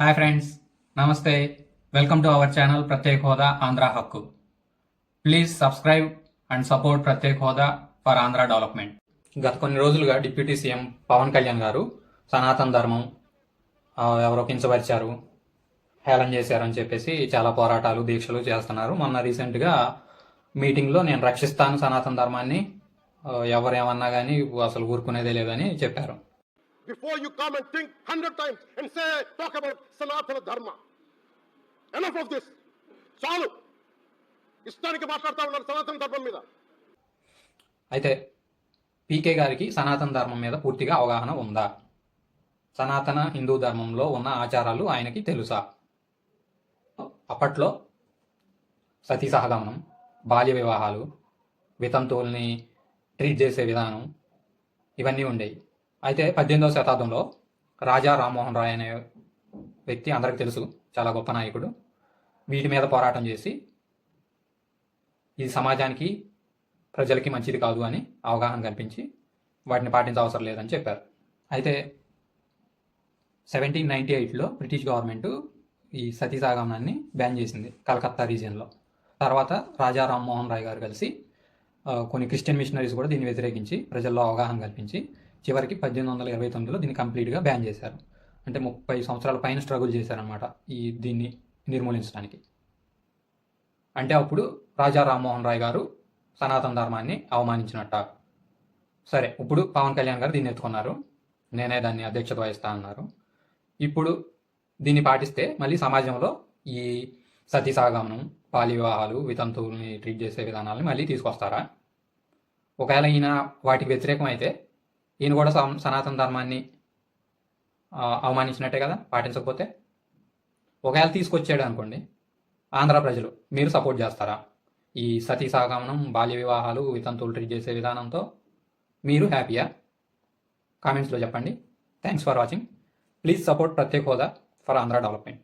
Hi friends నమస్తే. Welcome to our channel ప్రత్యేక హోదా ఆంధ్ర హక్కు. ప్లీజ్ సబ్స్క్రైబ్ అండ్ సపోర్ట్ ప్రత్యేక హోదా ఫర్ ఆంధ్ర డెవలప్మెంట్. గత కొన్ని రోజులుగా డిప్యూటీ సీఎం పవన్ కళ్యాణ్ గారు సనాతన ధర్మం ఎవరో కించపరిచారు హేళన చేశారని చెప్పేసి చాలా పోరాటాలు దీక్షలు చేస్తున్నారు. మొన్న రీసెంట్గా మీటింగ్లో నేను రక్షిస్తాను సనాతన ధర్మాన్ని ఎవరు ఎవరేమన్నా కానీ అసలు ఊరుకునేదే లేదని చెప్పారు. Before you come and think hundred times and say, talk about Sanatana Dharma. Enough of this. చాలు. ఇష్టానికి మాట్లాడుతూ ఉన్నారు సనాతన ధర్మం మీద. అయితే పీకే గారికి సనాతన ధర్మం మీద పూర్తిగా అవగాహన ఉందా? సనాతన హిందూ ధర్మంలో ఉన్న ఆచారాలు ఆయనకి తెలుసా? అప్పట్లో సతీ సహగమనం బాల్య వివాహాలు వితంతువుల్ని ట్రీట్ చేసే విధానం ఇవన్నీ ఉండేవి. అయితే పద్దెనిమిదవ శతాబ్దంలో రాజా రామ్మోహన్ రాయ్ అనే వ్యక్తి అందరికి తెలుసు చాలా గొప్ప నాయకుడు. వీటి మీద పోరాటం చేసి ఇది సమాజానికి ప్రజలకి మంచిది కాదు అని అవగాహన కల్పించి వాటిని పాటించ అవసరం లేదని చెప్పారు. అయితే సెవెంటీన్ నైంటీ ఎయిట్లో బ్రిటిష్ గవర్నమెంట్ ఈ సతీసాగమనాన్ని బ్యాన్ చేసింది కలకత్తా రీజియన్లో. తర్వాత రాజా రామ్మోహన్ రాయ్ గారు కలిసి కొన్ని క్రిస్టియన్ మిషనరీస్ కూడా దీన్ని వ్యతిరేకించి ప్రజల్లో అవగాహన కల్పించి చివరికి పద్దెనిమిది వందల ఇరవై తొమ్మిదిలో దీన్ని కంప్లీట్గా బ్యాన్ చేశారు. అంటే ముప్పై సంవత్సరాల పైన స్ట్రగుల్ చేశారనమాట ఈ దీన్ని నిర్మూలించడానికి. అంటే అప్పుడు రాజా రామ్మోహన్ రాయ్ గారు సనాతన ధర్మాన్ని అవమానించినట్ట. సరే ఇప్పుడు పవన్ కళ్యాణ్ గారు దీన్ని ఎత్తుకున్నారు. నేనే దాన్ని అధ్యక్షత వహిస్తా అన్నారు. ఇప్పుడు దీన్ని పాటిస్తే మళ్ళీ సమాజంలో ఈ సతీసాగమనం బాల్య వివాహాలు వితంతువుల్ని ట్రీట్ చేసే విధానాలని మళ్ళీ తీసుకొస్తారా? ఒకవేళ ఈయన వాటికి వ్యతిరేకం అయితే ఈయన కూడా సనాతన ధర్మాన్ని అవమానించినట్టే కదా పాటించకపోతే? ఒకవేళ తీసుకొచ్చాడు అనుకోండి ఆంధ్ర ప్రజలు మీరు సపోర్ట్ చేస్తారా? ఈ సతీ సాగమనం బాల్య వివాహాలు వితంతువులు ట్రీట్ చేసే విధానంతో మీరు హ్యాపీయా కామెంట్స్లో చెప్పండి. Thanks for watching please support ప్రత్యేక హోదా ఫర్ ఆంధ్ర డెవలప్మెంట్